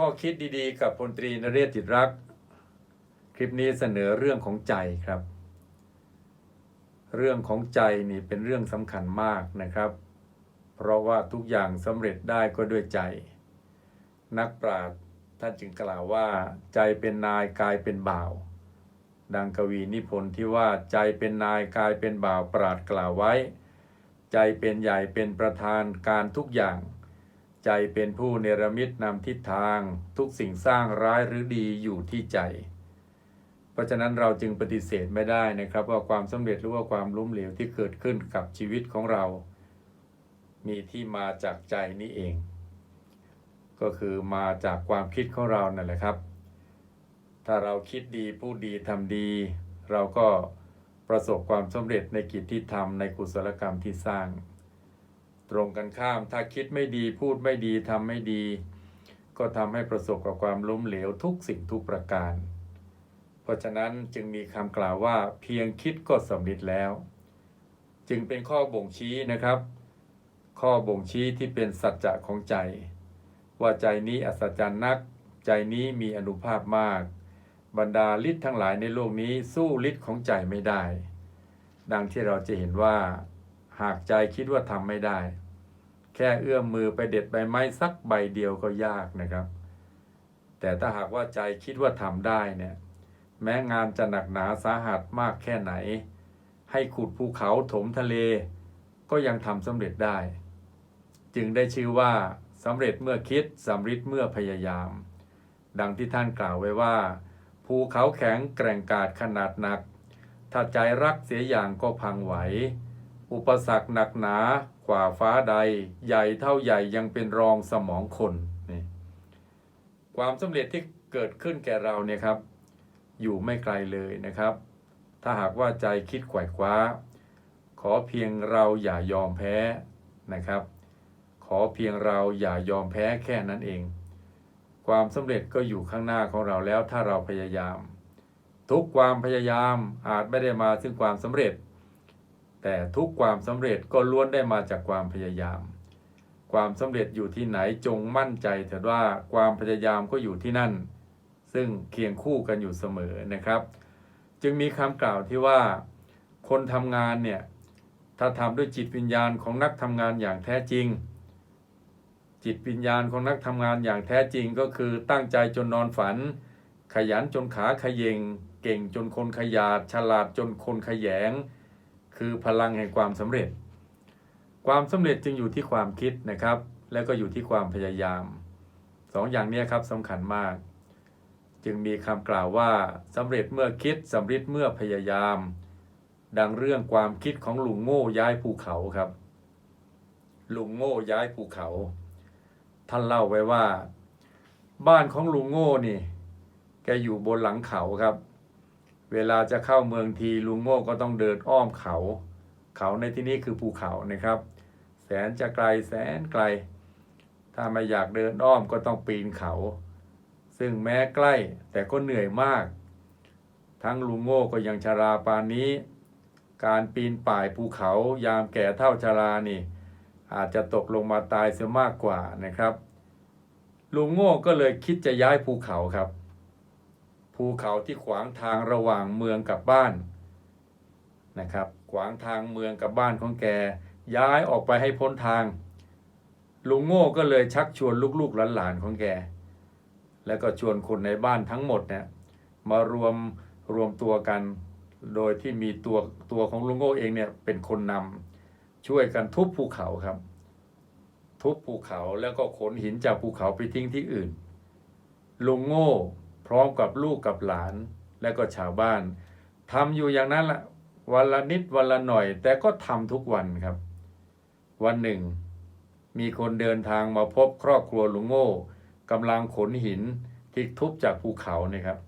ข้อคิดดีๆ กับพลตรีนเรศจิตรัก คลิปนี้เสนอเรื่องของใจครับ เรื่องของใจนี่เป็นเรื่องสำคัญมากนะครับ เพราะว่าทุกอย่างสำเร็จได้ก็ด้วยใจ นักปราชญ์ท่านจึงกล่าวว่า ใจเป็นนายกายเป็นบ่าว ดังกวีนิพนธ์ที่ว่าใจเป็นนายกายเป็นบ่าวปราดกล่าวไว้ ใจเป็นใหญ่เป็นประธานการทุกอย่าง ใจเป็นผู้เนรมิตนำทิศทางทุกสิ่งสร้างร้ายหรือดีอยู่ที่ใจ เพราะฉะนั้นเราจึงปฏิเสธไม่ได้นะครับ ว่าความสำเร็จหรือว่าความล้มเหลวที่เกิดขึ้นกับชีวิตของเรา มีที่มาจากใจนี้เอง ก็คือมาจากความคิดของเรานั่นแหละครับ ถ้าเราคิดดีพูดดีทำดี เราก็ประสบความสำเร็จในกิจที่ทำในกุศลกรรมที่สร้าง ตรงกันข้าม ถ้าคิดไม่ดีพูดไม่ดีทำไม่ดี ก็ทำให้ประสบกับความล้มเหลวทุกสิ่งทุกประการ เพราะฉะนั้นจึงมีคำกล่าวว่าเพียงคิดก็สำเร็จแล้ว จึงเป็นข้อบ่งชี้นะครับ ข้อบ่งชี้ที่เป็นสัจจะของใจ ว่าใจนี้อัศจรรย์นัก ใจนี้มีอนุภาพมาก บรรดาฤทธิ์ทั้งหลายในโลกนี้สู้ฤทธิ์ของใจไม่ได้ ดังที่เราจะเห็นว่า หากใจคิดว่าทำไม่ได้ แค่เอื้อมมือไปเด็ดใบไม้สักใบเดียวก็ยากนะครับ แต่ถ้าหากว่าใจคิดว่าทำได้เนี่ย แม้งานจะหนักหนาสาหัสมากแค่ไหน ให้ขุดภูเขาถมทะเล ก็ยังทำสำเร็จได้ จึงได้ชื่อว่าสำเร็จเมื่อคิดสำฤทธิ์เมื่อพยายาม ดังที่ท่านกล่าวไว้ว่า ภูเขาแข็งแกร่งกาจขนาดหนัก ถ้าใจรักเสียอย่างก็พังไหว อุปสรรคหนักหนากว่าฟ้าใด ใหญ่เท่าใหญ่ยังเป็นรองสมองคนนี่ความสำเร็จที่เกิดขึ้นแก่เราเนี่ยครับ อยู่ไม่ไกลเลยนะครับ ถ้าหากว่าใจคิดขว่คว้า ขอเพียงเราอย่ายอมแพ้นะครับ ขอเพียงเราอย่ายอมแพ้แค่นั้นเอง ความสำเร็จก็อยู่ข้างหน้าของเราแล้วถ้าเราพยายาม ทุกความพยายามอาจไม่ได้มาซึ่งความสำเร็จ แต่ทุกความสำเร็จก็ล้วนได้มาจากความพยายาม ความสำเร็จอยู่ที่ไหนจงมั่นใจเถิดว่าความพยายามก็อยู่ที่นั่น ซึ่งเคียงคู่กันอยู่เสมอนะครับ จึงมีคำกล่าวที่ว่า คนทำงานเนี่ยถ้าทำด้วยจิตวิญญาณของนักทำงานอย่างแท้จริง จิตวิญญาณของนักทำงานอย่างแท้จริงก็คือตั้งใจจนนอนฝัน ขยันจนขาขยเยงเก่งจนคนขยาด ฉลาดจนคนขยง คือพลังแห่งความสำเร็จ ความสำเร็จจึงอยู่ที่ความคิดนะครับ แล้วก็อยู่ที่ความพยายามสองอย่างนี้ครับสำคัญมาก จึงมีคำกล่าวว่าสำเร็จเมื่อคิดสำเร็จเมื่อพยายาม ดังเรื่องความคิดของลุงโง่ย้ายภูเขาครับ ลุงโง่ย้ายภูเขา ท่านเล่าไว้ว่า บ้านของลุงโง่นี่ แกอยู่บนหลังเขาครับ เวลาจะเข้าเมืองทีลุงโง่ก็ต้องเดินอ้อมเขา เขาในที่นี้คือภูเขานะครับ แสนจะไกลแสนไกล ถ้าไม่อยากเดินอ้อมก็ต้องปีนเขา ซึ่งแม้ใกล้แต่ก็เหนื่อยมาก ทั้งลุงโง่ก็ยังชราปานนี้ การปีนป่ายภูเขายามแก่เท่าชรานี่ อาจจะตกลงมาตายเสียมากกว่านะครับ ลุงโง่ก็เลยคิดจะย้ายภูเขาครับ ภูเขาที่ขวางทางระหว่างเมืองกับบ้านนะครับขวางทางเมืองกับบ้านของแก ย้ายออกไปให้พ้นทาง ลุงโง่ก็เลยชักชวนลูกๆหลานๆของแก แล้วก็ชวนคนในบ้านทั้งหมดเนี่ยมารวมรวมตัวกัน โดยที่มีตัวตัวของลุงโง่เองเนี่ยเป็นคนนำช่วยกันทุบภูเขาครับ ทุบภูเขาแล้วก็ขนหินจากภูเขาไปทิ้งที่อื่นลุงโง่ พร้อมกับลูกกับหลานและก็ชาวบ้านทำอยู่อย่างนั้นละวันละนิดวันละหน่อย แต่ก็ทำทุกวันครับ วันหนึ่ง มีคนเดินทางมาพบครอบครัวลุงโง่กำลังขนหินที่ทุบจากภูเขาเนี่ยครับ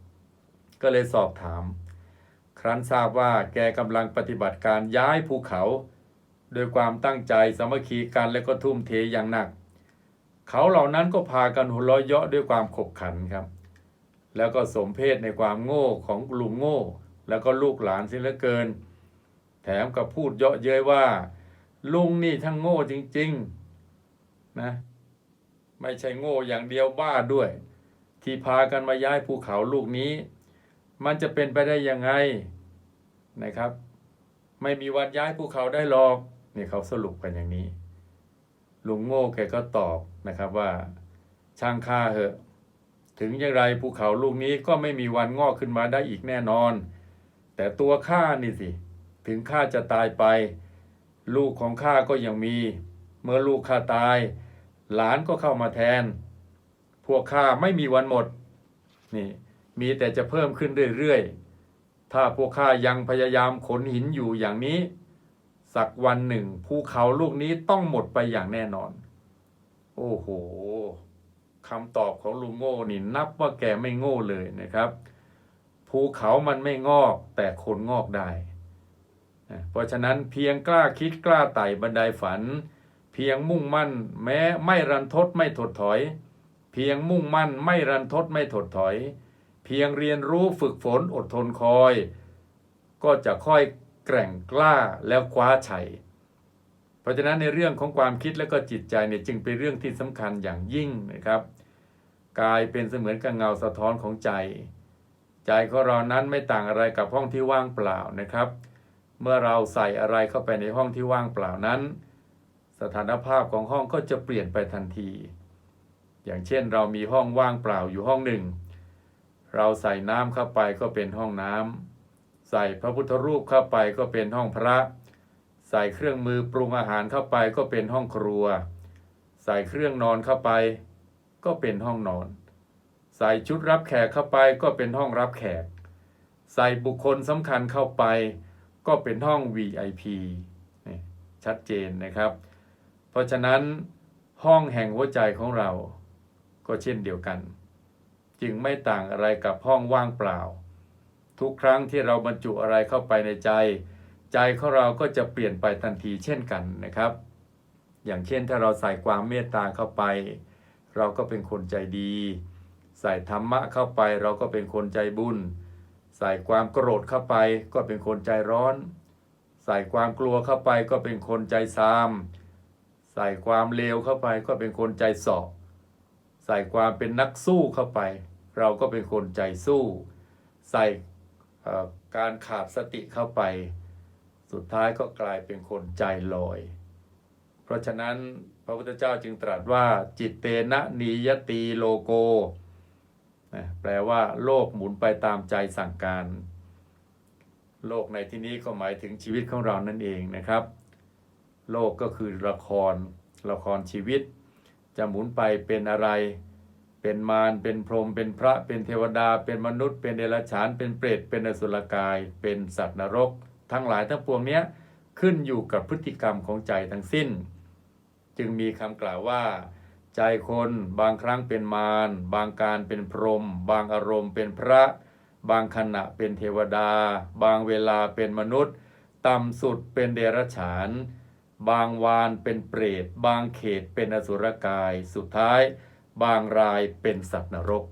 ก็เลยสอบถาม ครั้นทราบว่าแกกำลังปฏิบัติการย้ายภูเขา โดยความตั้งใจสามัคคีกันและก็ทุ่มเทอย่างหนัก เขาเหล่านั้นก็พากันหัวเราะเยาะด้วยความขบขันครับ แล้วก็สมเพศในความโง่ของลุงโง่ แล้วก็ลูกหลานสียเหลือเกิน แถมกับพูดเยาะเย้ยว่า ลุงนี่ทั้งโง่จริง ๆ นะ ไม่ใช่โง่อย่างเดียวบ้าด้วย ที่พากันมาย้ายภูเขาลูกนี้ มันจะเป็นไปได้ยังไงนะครับ ไม่มีวันย้ายภูเขาได้หรอกนี่เขาสรุปกันอย่างนี้ ลุงโง่แกก็ตอบนะครับว่า ช่างค่าเหอะ ถึงอย่างไรภูเขาลูกนี้ก็ไม่มีวันงอกขึ้นมาได้อีกแน่นอน แต่ตัวข้านี่สิ ถึงข้าจะตายไป ลูกของข้าก็ยังมี เมื่อลูกข้าตาย หลานก็เข้ามาแทน พวกข้าไม่มีวันหมด นี่ มีแต่จะเพิ่มขึ้นเรื่อยๆ ถ้าพวกข้ายังพยายามขนหินอยู่อย่างนี้ สักวันหนึ่งภูเขาลูกนี้ต้องหมดไปอย่างแน่นอน โอ้โห คำตอบของลุงโง่นี่นับว่าแกไม่โง่เลยนะครับ ภูเขามันไม่งอกแต่คนงอกได้นะเพราะฉะนั้นเพียงกล้าคิดกล้าไต่บันไดฝัน เพียงมุ่งมั่น แม้ไม่รันทดไม่ถดถอย เพียงมุ่งมั่นไม่รันทดไม่ถดถอย เพียงเรียนรู้ฝึกฝนอดทนคอย ก็จะค่อยแกร่งกล้าแล้วคว้าชัยเพราะฉะนั้นในเรื่องของความคิดและก็จิตใจเนี่ยจึงเป็นเรื่องที่สำคัญอย่างยิ่งนะครับ กายเป็นเสมือนกับเงาสะท้อนของใจ ใจของเรานั้นไม่ต่างอะไรกับห้องที่ว่างเปล่านะครับ เมื่อเราใส่อะไรเข้าไปในห้องที่ว่างเปล่านั้น สถานภาพของห้องก็จะเปลี่ยนไปทันที อย่างเช่นเรามีห้องว่างเปล่าอยู่ห้องหนึ่ง เราใส่น้ำเข้าไปก็เป็นห้องน้ำใส่พระพุทธรูปเข้าไปก็เป็นห้องพระ ใส่เครื่องมือปรุงอาหารเข้าไปก็เป็นห้องครัว ใส่เครื่องนอนเข้าไป ก็เป็นห้องนอน ใส่ชุดรับแขกเข้าไปก็เป็นห้องรับแขก ใส่บุคคลสำคัญเข้าไป ก็เป็นห้อง VIP นี่ชัดเจนนะครับ เพราะฉะนั้นห้องแห่งหัวใจของเรา ก็เช่นเดียวกัน จึงไม่ต่างอะไรกับห้องว่างเปล่า ทุกครั้งที่เราบรรจุอะไรเข้าไปในใจ ใจของเราก็จะเปลี่ยนไปทันทีเช่นกันนะครับ อย่างเช่นถ้าเราใส่ความเมตตาเข้าไป เราก็เป็นคนใจดี ใส่ธรรมะเข้าไปเราก็เป็นคนใจบุญ ใส่ความโกรธเข้าไปก็เป็นคนใจร้อน ใส่ความกลัวเข้าไปก็เป็นคนใจซาม ใส่ความเลวเข้าไปก็เป็นคนใจสอบ ใส่ความเป็นนักสู้เข้าไป เราก็เป็นคนใจสู้ ใส่การขาดสติเข้าไป สุดท้ายก็กลายเป็นคนใจลอย เพราะฉะนั้น ระพุทธเจ้าจึงตรัสว่าจิตเตนะนิยตีโลโกะแปลว่า โลกหมุนไปตามใจสั่งการ โลกในที่นี้ก็หมายถึงชีวิตของเรานั่นเองนะครับ โลกก็คือละคร ละครชีวิต จะหมุนไปเป็นอะไร เป็นมาร เป็นพรหม เป็นพระ เป็นเทวดา เป็นมนุษย์ เป็นเดรัจฉาน เป็นเปรต เป็นอสุรกาย เป็นสัตว์นรก ทั้งหลายทั้งปวงเนี้ยขึ้นอยู่กับพฤติกรรมของใจทั้งสิ้น จึงมีคำกล่าวว่า ใจคนบางครั้งเป็นมารบางการเป็นพรหมบางอารมณ์เป็นพระ บางขณะเป็นเทวดา บางเวลาเป็นมนุษย์ ต่ำสุดเป็นเดรัจฉาน บางวานเป็นเปรต บางเขตเป็นอสุรกาย สุดท้าย บางรายเป็นสัตว์นรก